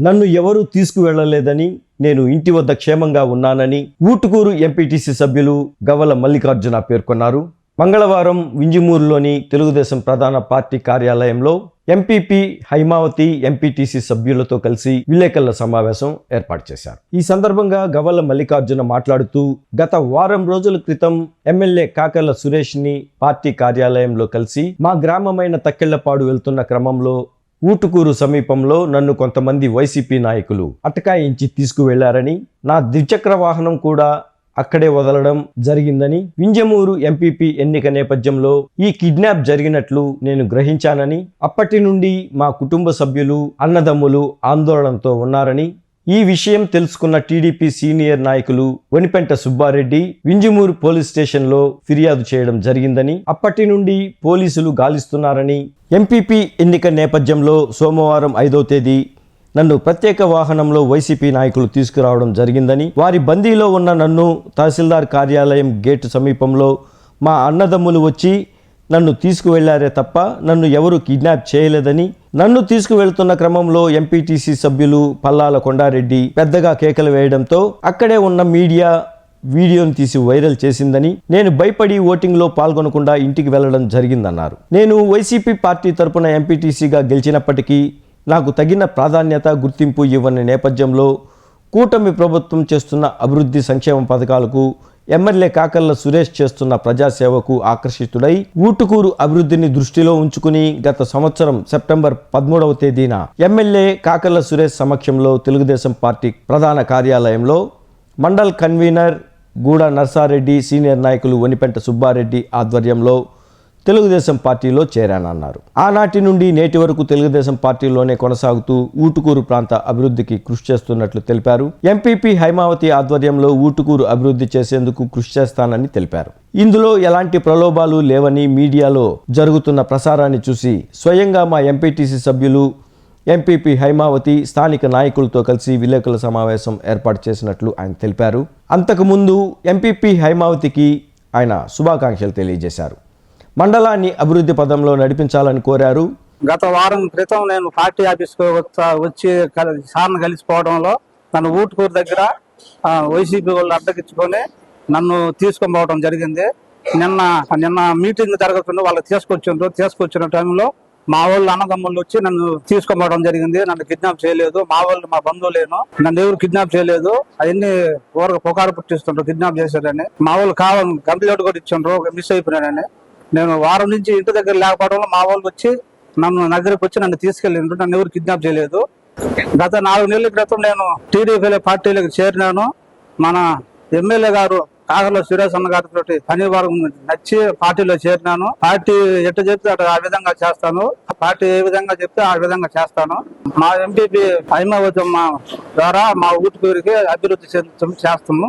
నన్ను ఎవరూ తీసుకువెళ్ళలేదని నేను ఇంటి వద్ద క్షేమంగా ఉన్నానని ఊటుకూరు ఎంపీటీసీ సభ్యులు గవల మల్లికార్జున పేర్కొన్నారు. మంగళవారం వింజిమూరులోని తెలుగుదేశం ప్రధాన పార్టీ కార్యాలయంలో ఎంపీపీ హైమావతి ఎంపీటీసీ సభ్యులతో కలిసి విలేకరుల సమావేశం ఏర్పాటు చేశారు. ఈ సందర్భంగా గవల మల్లికార్జున మాట్లాడుతూ గత వారం రోజుల క్రితం ఎమ్మెల్యే కాకర్ల సురేష్ని పార్టీ కార్యాలయంలో కలిసి మా గ్రామమైన తక్కెళ్ళపాడు వెళ్తున్న క్రమంలో ఊటుకూరు సమీపంలో నన్ను కొంతమంది వైసీపీ నాయకులు అటకాయించి తీసుకువెళ్ళారని నా ద్విచక్ర వాహనం కూడా అక్కడే వదలడం జరిగిందని వింజమూరు ఎంపీపీ ఎన్నిక నేపథ్యంలో ఈ కిడ్నాప్ జరిగినట్లు నేను గ్రహించానని అప్పటి నుండి మా కుటుంబ సభ్యులు అన్నదమ్ములు ఆందోళనతో ఉన్నారని ఈ విషయం తెలుసుకున్న టీడీపీ సీనియర్ నాయకులు వనిపెంట సుబ్బారెడ్డి వింజమూరు పోలీస్ స్టేషన్లో ఫిర్యాదు చేయడం జరిగిందని అప్పటి నుండి పోలీసులు గాలిస్తున్నారని ఎంపీపీ ఎన్నిక నేపథ్యంలో సోమవారం ఐదో తేదీ నన్ను ప్రత్యేక వాహనంలో వైసీపీ నాయకులు తీసుకురావడం జరిగిందని వారి బందీలో ఉన్న నన్ను తహసీల్దార్ కార్యాలయం గేటు సమీపంలో మా అన్నదమ్ములు వచ్చి నన్ను తీసుకువెళ్ళారే తప్ప నన్ను ఎవరు కిడ్నాప్ చేయలేదని నన్ను తీసుకువెళ్తున్న క్రమంలో ఎంపీటీసీ సభ్యులు పల్లాల కొండారెడ్డి పెద్దగా కేకలు వేయడంతో అక్కడే ఉన్న మీడియా వీడియోను తీసి వైరల్ చేసిందని నేను భయపడి ఓటింగ్లో పాల్గొనకుండా ఇంటికి వెళ్ళడం జరిగిందన్నారు. నేను వైసీపీ పార్టీ తరపున ఎంపీటీసీగా గెలిచినప్పటికీ నాకు తగిన ప్రాధాన్యత గుర్తింపు ఇవ్వని నేపథ్యంలో కూటమి ప్రభుత్వం చేస్తున్న అభివృద్ధి సంక్షేమ పథకాలకు ఎమ్మెల్యే కాకర్ల సురేష్ చేస్తున్న ప్రజాసేవకు ఆకర్షితుడై ఊటుకూరు అభివృద్ధిని దృష్టిలో ఉంచుకుని గత సంవత్సరం సెప్టెంబర్ పదమూడవ తేదీన ఎమ్మెల్యే కాకల్ల సురేష్ సమక్షంలో తెలుగుదేశం పార్టీ ప్రధాన కార్యాలయంలో మండల్ కన్వీనర్ గూడ నర్సారెడ్డి సీనియర్ నాయకులు వనిపెంట సుబ్బారెడ్డి ఆధ్వర్యంలో తెలుగుదేశం పార్టీలో చేరానన్నారు. ఆనాటి నుండి నేటి వరకు తెలుగుదేశం పార్టీలోనే కొనసాగుతూ ఊటుకూరు ప్రాంత అభివృద్ధికి కృషి చేస్తున్నట్లు తెలిపారు. ఎంపీపీ హైమావతి ఆధ్వర్యంలో ఊటుకూరు అభివృద్ధి చేసేందుకు కృషి చేస్తానని తెలిపారు. ఇందులో ఎలాంటి ప్రలోభాలు లేవని మీడియాలో జరుగుతున్న ప్రసారాన్ని చూసి స్వయంగా మా ఎంపీటీసీ సభ్యులు ఎంపీపీ హైమావతి స్థానిక నాయకులతో కలిసి విలేకరుల సమావేశం ఏర్పాటు చేసినట్లు ఆయన తెలిపారు. అంతకుముందు ఎంపీపీ హైమావతికి ఆయన శుభాకాంక్షలు తెలియజేశారు. మండలాన్ని అభివృద్ధి పదంలో నడిపించాలని కోరారు. గత వారం క్రితం నేను పార్టీ ఆఫీస్కి వచ్చి సార్ని కలిసిపోవడంలో నన్ను ఊటుకూరు దగ్గర వైసీపీ వాళ్ళు అడ్డగించుకొని నన్ను తీసుకొని పోవడం జరిగింది. నిన్న నిన్న మీటింగ్ జరగకుండా వాళ్ళు తీసుకొచ్చిండ్రు. తీసుకొచ్చిన టైంలో మా వాళ్ళు అన్నదమ్ముళ్ళు వచ్చి నన్ను తీసుకొని పోవడం జరిగింది. నన్ను కిడ్నాప్ చేయలేదు. మా వాళ్ళు మా బంధువులేను నన్ను ఎవరు కిడ్నాప్ చేయలేదు. అవన్నీ ఊరకు పొకారు పుట్టిస్తుండ్రు కిడ్నాప్ చేశారని. మా వాళ్ళు కావాలి కంప్లైంట్ కూడా ఇచ్చిండ్రు మిస్ అయిపోయినానని నేను వారం నుంచి ఇంటి దగ్గర లేకపోవడంలో మా వాళ్ళు వచ్చి నన్ను దగ్గరకు వచ్చి నన్ను తీసుకెళ్ళిండ్రు. నన్ను ఎవరు కిడ్నాప్ చేయలేదు. గత నాలుగు నెలల క్రితం నేను టీడీపీ పార్టీలకు చేరినాను. మన ఎమ్మెల్యే గారు కాకర్ల సురేష్ అన్న గారితో పని వారం నచ్చి పార్టీలో చేరినాను. పార్టీ ఎట్ట చెప్తే అటు ఆ విధంగా చేస్తాను. పార్టీ ఏ విధంగా చెప్తే ఆ విధంగా చేస్తాను. మా ఎంపీపీ హైమావతమ్మ ద్వారా మా ఊరికి అభివృద్ధి చెందు- చేస్తాము.